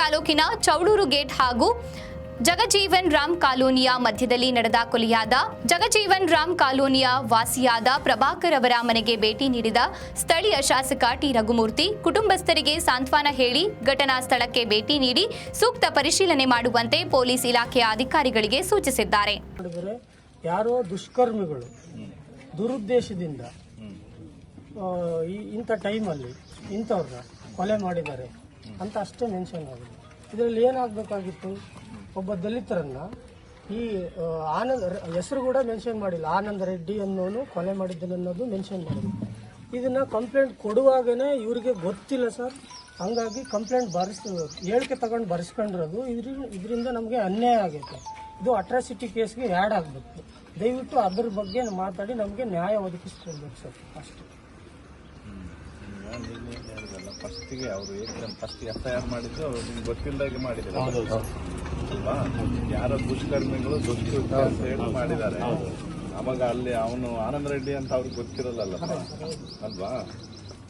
ತಾಲೂಕಿನ ಚೌಡೂರು ಗೇಟ್ ಹಾಗೂ ಜಗಜೀವನ್ ರಾಮ್ ಕಾಲೋನಿಯ ಮಧ್ಯದಲ್ಲಿ ನಡೆದ ಕೊಲೆಯಾದ ಜಗಜೀವನ್ ರಾಮ್ ಕಾಲೋನಿಯ ವಾಸಿಯಾದ ಪ್ರಭಾಕರ್ ಅವರ ಮನೆಗೆ ಭೇಟಿ ನೀಡಿದ ಸ್ಥಳೀಯ ಶಾಸಕ ಟಿ. ರಘುಮೂರ್ತಿ, ಕುಟುಂಬಸ್ಥರಿಗೆ ಸಾಂತ್ವನ ಹೇಳಿ ಘಟನಾ ಸ್ಥಳಕ್ಕೆ ಭೇಟಿ ನೀಡಿ ಸೂಕ್ತ ಪರಿಶೀಲನೆ ಮಾಡುವಂತೆ ಪೊಲೀಸ್ ಇಲಾಖೆಯ ಅಧಿಕಾರಿಗಳಿಗೆ ಸೂಚಿಸಿದ್ದಾರೆ. ಯಾರೋ ದುಷ್ಕರ್ಮಿಗಳು ದುರುದ್ದೇಶದಿಂದ ಇಂಥ ಟೈಮಲ್ಲಿ ಕೊಲೆ ಮಾಡಿದ್ದಾರೆ. ಅಂತ ಅಷ್ಟೇ ಮೆನ್ಷನ್ ಆಗಿದೆ. ಇದರಲ್ಲಿ ಏನಾಗಬೇಕಾಗಿತ್ತು? ಒಬ್ಬ ದಲಿತರನ್ನ ಈ ಆನಂದ್ ಹೆಸರು ಕೂಡ ಮೆನ್ಷನ್ ಮಾಡಿಲ್ಲ. ಆನಂದ್ ರೆಡ್ಡಿ ಅನ್ನೋನು ಕೊಲೆ ಮಾಡಿದ್ದಲ್ಲ ಅನ್ನೋದು ಮೆನ್ಷನ್ ಮಾಡಿದ್ರು ಇದನ್ನ ಕಂಪ್ಲೇಂಟ್ ಕೊಡುವಾಗನೇ ಇವರಿಗೆ ಗೊತ್ತಿಲ್ಲ ಸರ್ ಹಂಗಾಗಿ ಕಂಪ್ಲೇಂಟ್ ಬರೆಸ್, ಹೇಳಿಕೆ ತಗೊಂಡು ಬರೆಸ್ಕೊಂಡಿರೋದು. ಇದ್ರ ಇದರಿಂದ ನಮಗೆ ಅನ್ಯಾಯ ಆಗೈತೆ. ಇದು ಅಟ್ರಾಸಿಟಿ ಕೇಸ್ಗೆ ಆ್ಯಡ್ ಆಗಬೇಕು. ದಯವಿಟ್ಟು ಅದ್ರ ಬಗ್ಗೆ ಮಾತಾಡಿ ನಮಗೆ ನ್ಯಾಯ ಒದಗಿಸ್ಕೊಳ್ಬೇಕು ಸರ್ ಅಷ್ಟೇ. ಫಸ್ಟಿಗೆ ಅವರು ಏಕದಮ್ ಫಸ್ಟ್ ಎಫ್ ಐ ಆರ್ ಮಾಡಿದ್ದು ಅವ್ರು ನಿಮ್ಗೆ ಗೊತ್ತಿಲ್ಲದಾಗೆ ಮಾಡಿದ್ದಾರೆ. ಅಲ್ವಾ? ಯಾರೋ ದುಷ್ಕರ್ಮಿಗಳು ದುಷ್ಟ ಅಂತ ಹೇಳಿ ಮಾಡಿದ್ದಾರೆ. ಅವಾಗ ಅಲ್ಲಿ ಅವನು ಆನಂದ್ ರೆಡ್ಡಿ ಅಂತ ಅವ್ರಿಗೆ ಗೊತ್ತಿರಲ್ಲ ಅಲ್ವಾ?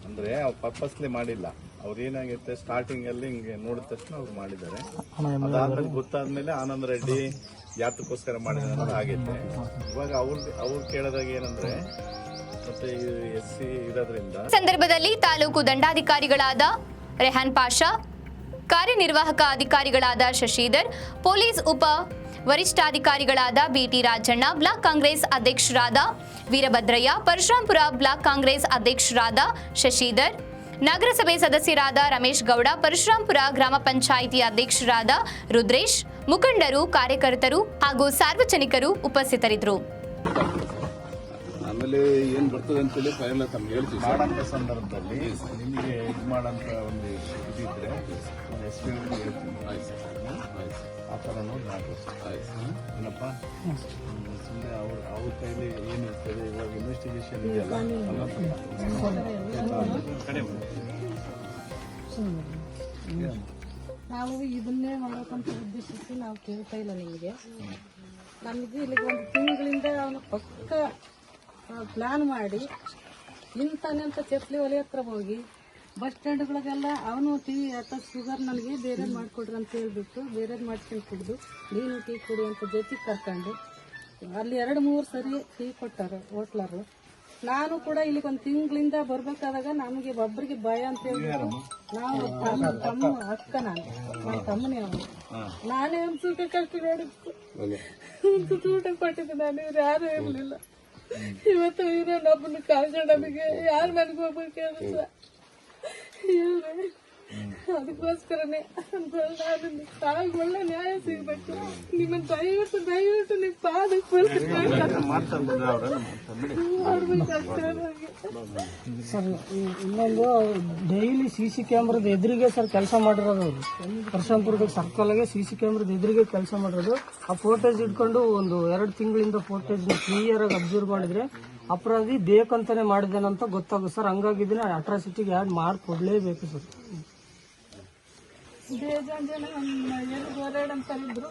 ಅಂದ್ರೆ ಅವ್ರು ಪರ್ಪಸ್ಲಿ ಮಾಡಿಲ್ಲ. ಅವ್ರು ಏನಾಗೈತೆ ಸ್ಟಾರ್ಟಿಂಗ್ ಅಲ್ಲಿ ಹಿಂಗೆ ನೋಡಿದ ತಕ್ಷಣ ಅವ್ರು ಮಾಡಿದ್ದಾರೆ. ಅದಾದ್ಮೇಲೆ ಗೊತ್ತಾದ್ಮೇಲೆ ಆನಂದ್ ರೆಡ್ಡಿ ಯಾತಕ್ಕೋಸ್ಕರ ಮಾಡಿದ ಆಗೈತೆ. ಇವಾಗ ಅವ್ರ ಅವ್ರು ಕೇಳಿದಾಗ ಏನಂದ್ರೆ, ಮತ್ತೆ ಎಸ್ ಸಿ ಇರೋದ್ರಿಂದ ಸಂದರ್ಭದಲ್ಲಿ ತಾಲೂಕು ದಂಡಾಧಿಕಾರಿಗಳಾದ ರೆಹಾನ್ ಪಾಷಾ, ಕಾರ್ಯನಿರ್ವಾಹಕ ಅಧಿಕಾರಿಗಳಾದ ಶಶಿಧರ್, ಪೊಲೀಸ್ ಉಪ ವರಿಷ್ಠಾಧಿಕಾರಿಗಳಾದ ಬಿಟಿ ರಾಜಣ್ಣ, ಬ್ಲಾಕ್ ಕಾಂಗ್ರೆಸ್ ಅಧ್ಯಕ್ಷರಾದ ವೀರಭದ್ರಯ್ಯ, ಪರಶುರಾಂಪುರ ಬ್ಲಾಕ್ ಕಾಂಗ್ರೆಸ್ ಅಧ್ಯಕ್ಷರಾದ ಶಶಿಧರ್, ನಗರಸಭೆ ಸದಸ್ಯರಾದ ರಮೇಶ್ ಗೌಡ, ಪರಶುರಾಂಪುರ ಗ್ರಾಮ ಪಂಚಾಯಿತಿ ಅಧ್ಯಕ್ಷರಾದ ರುದ್ರೇಶ್ ಮುಖಂಡರು ಕಾರ್ಯಕರ್ತರು ಹಾಗೂ ಸಾರ್ವಜನಿಕರು ಉಪಸ್ಥಿತರಿದ್ದರು ಆಮೇಲೆ ಏನು ಬರ್ತದೆ ಅಂತೇಳಿ ಫೈನಲ್ ತಮ್ಗೆ ಹೇಳ್ತೀವಿ. ಮಾಡಂತ ಸಂದರ್ಭದಲ್ಲಿ ನಿಮಗೆ ಇದು ಮಾಡಂತ ಒಂದು ಇದಿದ್ರೆ ಎಸ್ ಪಿ ಹೇಳ್ತೀನಿ ಆಯ್ತು ಸರ್. ಆಯ್ತು. ಆ ಥರ ನೋಡಿ ಮಾಡಬೇಕು ಆಯ್ತು. ಏನಪ್ಪ ಸುಮ್ಮನೆ ಅವ್ರ ಅವ್ರ ಕೈಲಿ ಏನಿರ್ತದೆ ಇವಾಗ ಇನ್ವೆಸ್ಟಿಗೇಷನ್ ಇದೆಯಲ್ಲ ಕಡೆ ನಾವು ಇದನ್ನೇ ಮಾಡೋಕ್ಕಂತ ಉದ್ದೇಶಿಸಿ ನಾವು ಕೇಳ್ತಾ ಇಲ್ಲ ನಿಮಗೆ. ನಮಗೆ ಇಲ್ಲಿಗೆ ಒಂದು ತಿಂಗಳಿಂದ ಅವನು ಪಕ್ಕ ಪ್ಲಾನ್ ಮಾಡಿ ಇಂತಾನೆ ಅಂತ ಚಪ್ಲಿ ಒಲೆ ಹತ್ರ ಹೋಗಿ ಬಸ್ ಸ್ಟ್ಯಾಂಡ್ಗಳಿಗೆಲ್ಲ ಅವನು ಟೀ ಅಥವಾ ಶುಗರ್ ನನಗೆ ಬೇರೆ ಮಾಡಿಕೊಡ್ರಿ ಅಂತ ಹೇಳ್ಬಿಟ್ಟು ಬೇರೆ ಮಾಡ್ಕೊಂಡು ಕುಡಿದು, ನೀನು ಟೀ ಕುಡಿ ಅಂತ ಜೊತೆಗೆ ಕರ್ಕೊಂಡು, ಅಲ್ಲಿ ಎರಡು ಮೂರು ಸರಿ ಟೀ ಕೊಟ್ಟಾರೆ ಹೋಟ್ಲರು ನಾನು ಕೂಡ ಇಲ್ಲಿಗೆ ಒಂದು ತಿಂಗಳಿಂದ ಬರ್ಬೇಕಾದಾಗ ನಮಗೆ ಒಬ್ಬರಿಗೆ ಭಯ ಅಂತ ಹೇಳ್ಬಿಟ್ಟು ನಾವು ತಮ್ಮ ತಮ್ಮ ಅಕ್ಕ ನಾನು. ನನ್ನ ತಮ್ಮನೇ ಅವನು ನಾನೇ ಒಂದು ಸೂಟ ಕಟ್ಟಿ ನೋಡಿದ್ದು. ಒಂದು ಸೂಟ ಕೊಟ್ಟಿದ್ದೆ ನಾನು. ಇವ್ರು ಯಾರು ಇರಲಿಲ್ಲ. ಇವತ್ತು ಇವ್ರು ನಮ್ಮನ್ನು ಕಳ್ಕೊಂಡು ನಮಗೆ ಯಾರು ಮನೆಗೆ ಹೋಗ್ಬೇಕು ಹೇಳಿ ಸರ್ ಇವ್ರೇ ಅದಕ್ಕೋಸ್ಕರನೇ ತಾಯಿ ಒಳ್ಳೆ ನ್ಯಾಯ ಸಿಗ್ಬೇಕು. ನಿಮ್ಮ ದಯವಿಟ್ಟು ದಯವಿಟ್ಟು ನಿಮ್ ಸರ್ ಇನ್ನೊಂದು ಡೈಲಿ ಸಿ ಸಿ ಕ್ಯಾಮ್ರದ ಎದುರಿಗೆ ಸರ್ ಕೆಲಸ ಮಾಡಿರೋದು ಅವರು. ಸರ್ಕಲ್ ಸರ್ಕಲ್ಗೆ ಸಿ ಸಿ ಕ್ಯಾಮ್ರದ ಎದುರಿಗೆ ಕೆಲಸ ಮಾಡಿರೋದು. ಆ ಫೋಟೇಜ್ ಇಟ್ಕೊಂಡು ಒಂದು ಎರಡು ತಿಂಗಳಿಂದ ಫೋಟೇಜ್ ಕ್ಲಿಯರ್ ಆಗಿ ಅಬ್ಸರ್ವ್ ಮಾಡಿದ್ರೆ ಅಪರಾಧಿ ಬೇಕಂತಾನೆ ಮಾಡಿದಾನಂತ ಗೊತ್ತಾಗುತ್ತೆ. ಸರ್ ಹಂಗಾಗಿದ್ದೀನಿ ಇದನ್ನ ಅಟ್ರಾಸಿಟಿಗೆ ಆ್ಯಡ್ ಮಾಡಿಕೊಡ್ಲೇಬೇಕು ಸರ್? ಬೇಜಾನ್ ಜನ ನಮ್ಮ ಅಂತ ಇದ್ರು.